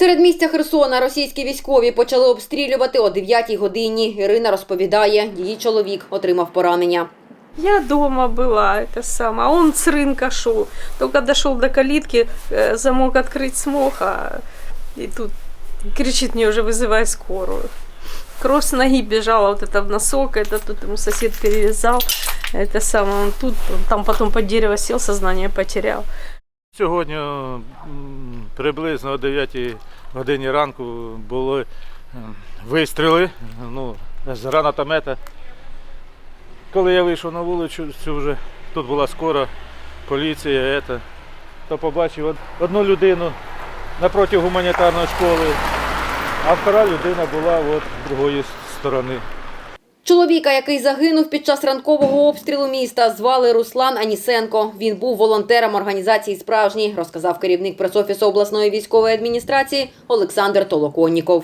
Серед місця Херсона російські військові почали обстрілювати о 9 годині. Ірина розповідає, її чоловік отримав поранення. Я дома была, это самое. А он с рынка шел. Только дошел до калитки, э, замок открыть смог, а и тут кричит мне уже вызывай скорую. Кровь с ноги бежала, вот это в носок, это тут ему сосед перевязал. Это самое, он тут, он там потом под дерево сел, сознание потерял. Сьогодні м, приблизно о 9 годині ранку були вистріли ну, з гранатомета. Коли я вийшов на вулицю, цю вже тут була скора, поліція, ета, то побачив одну людину напроти гуманітарної школи, а втора людина була от з другої сторони. Чоловіка, який загинув під час ранкового обстрілу міста, звали Руслан Анісенко. Він був волонтером організації Справжній, розказав керівник пресофісу обласної військової адміністрації Олександр Толоконніков.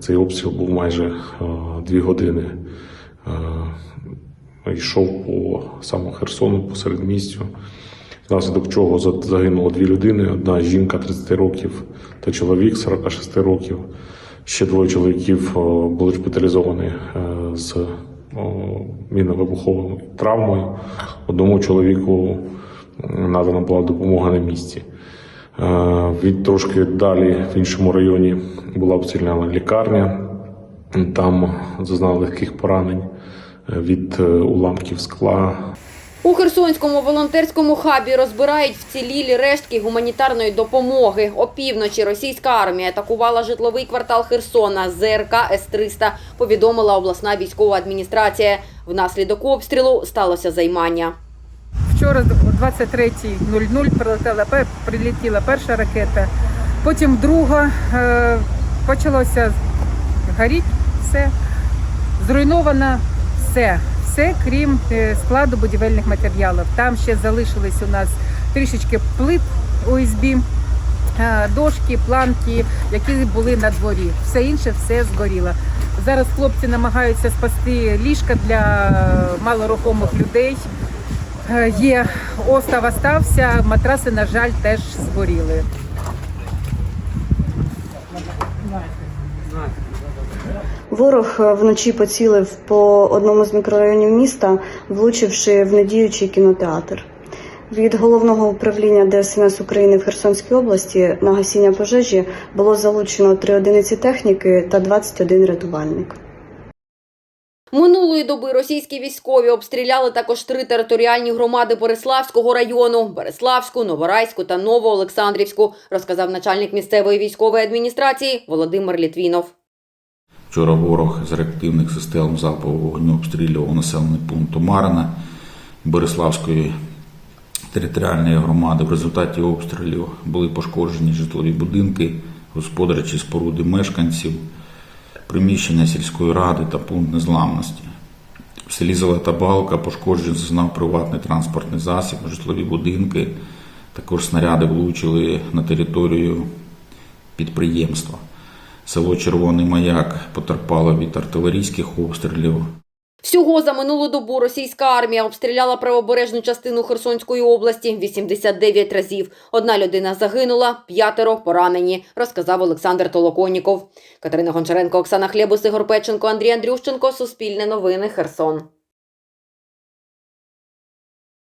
Цей обстріл був майже е, дві години. Е, йшов по самому Херсону, по середмістю, внаслідок чого за- загинуло дві людини: одна жінка 30 років та чоловік 46 років. Ще двоє чоловіків е, були шпиталізовані е, з о, мінно-вибуховою травмою. Одному чоловіку надана була допомога на місці. Е, Від трошки далі в іншому районі була обстріляна лікарня. Там зазнали легких поранень е, від е, уламків скла. У Херсонському волонтерському хабі розбирають вцілілі рештки гуманітарної допомоги. Опівночі російська армія атакувала житловий квартал Херсона ЗРК С-300, повідомила обласна військова адміністрація. Внаслідок обстрілу сталося займання. Вчора о 23.00 прилетіла, прилетіла перша ракета, потім друга, е, почалося горіти все, зруйновано все, все крім е, складу будівельних матеріалів. Там ще залишились у нас трішечки плит ОСБ, е, дошки, планки, які були на дворі. Все інше все згоріло. Зараз хлопці намагаються спасти ліжка для малорухомих людей. Е, Є остав остався, матраси, на жаль, теж згоріли. Ворог е, вночі поцілив по одному з мікрорайонів міста, влучивши в недіючий кінотеатр. Від головного управління ДСНС України в Херсонській області на гасіння пожежі було залучено три одиниці техніки та 21 рятувальник. Минулої доби російські військові обстріляли також три територіальні громади Бориславського району – Береславську, Новорайську та Новоолександрівську, розказав начальник місцевої військової адміністрації Володимир Літвінов. Вчора ворог з реактивних систем залпового вогню обстрілював населений пункт Омарина Бориславської територіальної громади. В результаті обстрілів були пошкоджені житлові будинки, господарчі споруди мешканців, приміщення сільської ради та пункт незламності. В селі Золота Балка пошкоджень зазнав приватний транспортний засіб, житлові будинки. Також снаряди влучили на територію підприємства. Село Червоний Маяк потерпало від артилерійських обстрілів. Всього за минулу добу російська армія обстріляла правобережну частину Херсонської області 89 разів. Одна людина загинула, п'ятеро поранені, розказав Олександр Толоконіков. Катерина Гончаренко, Оксана Хлєбус, Ігор Печенко, Андрій Андрющенко. Суспільне новини. Херсон.